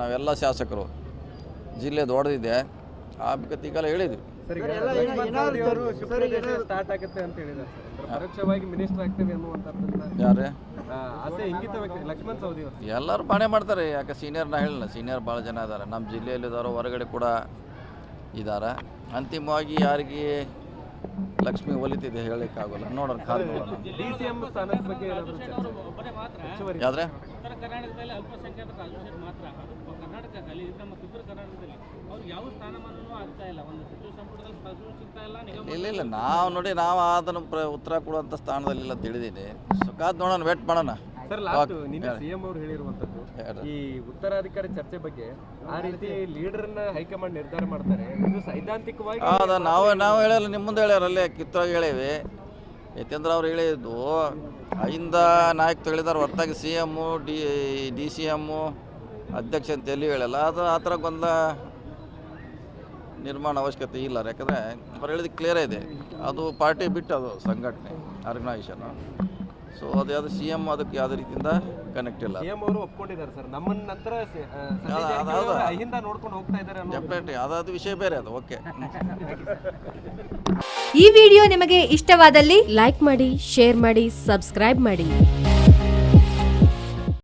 ನಾವೆಲ್ಲ ಶಾಸಕರು. ಜಿಲ್ಲೆ ದೊಡ್ಡದಿದೆ ಆ ಕಾಲ ಹೇಳಿದ್ವಿ. ಯಾರೇ? ಎಲ್ಲರೂ ಬಾಣೆ ಮಾಡ್ತಾರೆ. ಯಾಕೆ ಸೀನಿಯರ್ ನಾ ಹೇಳಿಲ್ಲ. ಸೀನಿಯರ್ ಭಾಳ ಜನ ಇದ್ದಾರೆ ನಮ್ಮ ಜಿಲ್ಲೆಯಲ್ಲಿ ಇದ್ದಾರೋ ಹೊರಗಡೆ ಕೂಡ ಇದ್ದಾರೆ ಅಂತಿಮವಾಗಿ ಯಾರಿಗೆ ಲಕ್ಷ್ಮಿ ಒಲಿತಿದೆ ಹೇಳಲಿಕ್ಕಾಗಲ್ಲ. ನೋಡೋಣ ಕಾದು ನೋಡೋಣ. ಯಾವ್ದ್ರೆ? ಕರ್ನಾಟಕದಲ್ಲಿ ನಮ್ಮ ಉತ್ತರ ಕರ್ನಾಟಕದಲ್ಲಿ ಅವ್ರು ಯಾವ ಸ್ಥಾನಮಾನನೂ ಆಗ್ತಾ ಇಲ್ಲ. ಒಂದು ಸಚಿವ ಸಂಪುಟದಲ್ಲಿ ಸ್ಥಾನ ಸಿಗ್ತಾ ಇಲ್ಲ ನಿಗಮ ಇಲ್ಲ ಇಲ್ಲ ನಾವು ನೋಡಿ ನಾವು ಅದನ್ನು ಪ್ರ ಉತ್ತರ ಕೊಡುವಂಥ ಸ್ಥಾನದಲ್ಲಿ ಇಲ್ಲ ತಿಳಿದೀನಿ ಸುಖಾದ್ ಕಾದು ನೋಡೋಣ ವೇಟ್ ಮಾಡೋಣ. ಸರ್ ಲಾಸ್ಟ್ ನಿನ್ನೆ ಸಿಎಂ ಅವರು ಹೇಳಿರುವಂತದ್ದು ಹೇಳ್ರಿ. ಈ ಉತ್ತರಾಧಿಕಾರಿ ಚರ್ಚೆ ಬಗ್ಗೆ ಆ ರೀತಿ ಲೀಡರ್ನ ಹೈಕಮಾಂಡ್ ನಿರ್ಧಾರ ಮಾಡ್ತಾರೆ. ಇದು ಸೈದ್ಧಾಂತಿಕವಾಗಿ ಹೌದಾ ನಾವು ನಾವು ಹೇಳಲ್ಲ ನಿಮ್ಮ ಮುಂದೆ ಹೇಳ್ಯಾರ ಅಲ್ಲೇ ಕಿತ್ತೋಗಿ ಹೇಳೇವಿ. ಯಾಕೆಂದ್ರೆ ಅವ್ರು ಹೇಳಿದ್ದು ಐಂದ ನಾಯಕ್ ಹೇಳಿದಾರೆ ಹೊರತಾಗಿ C M D D C M ಅಧ್ಯಕ್ಷ ಅಂತ ಎಲ್ಲಿ ಹೇಳಲ್ಲ ಅದು ಆ ಥರ ಗೊಂದಲ ನಿರ್ಮಾಣ ಅವಶ್ಯಕತೆ ಇಲ್ಲ. ಯಾಕಂದರೆ ಅವ್ರು ಹೇಳಿದ ಕ್ಲಿಯರ್ ಇದೆ. ಅದು ಪಾರ್ಟಿ ಬಿಟ್ಟು ಅದು ಸಂಘಟನೆ ಆರ್ಗನೈಸೇಷನ್ ಸೊ ಅದು ಯಾವುದು ಸಿ ಎಂ ಅದಕ್ಕೆ ಯಾವುದೇ ರೀತಿಯಿಂದ ಕನೆಕ್ಟ್ ಇಲ್ಲ. ಅವರು ಒಪ್ಕೊಂಡಿದ್ದಾರೆ ಸರ್. ನಂತರ ಅಹಿಂದ ನೋಡ್ಕೊಂಡು ಹೋಗ್ತಾ ಇದ್ದಾರೆ ಡೆಫಿನೆಟ್ಲಿ ಅದಾದ ವಿಷಯ ಬೇರೆ ಅದು. ಓಕೆ ಈ ವಿಡಿಯೋ ನಿಮಗೆ ಇಷ್ಟವಾದಲ್ಲಿ ಲೈಕ್ ಮಾಡಿ ಶೇರ್ ಮಾಡಿ ಸಬ್ಸ್ಕ್ರೈಬ್ ಮಾಡಿ.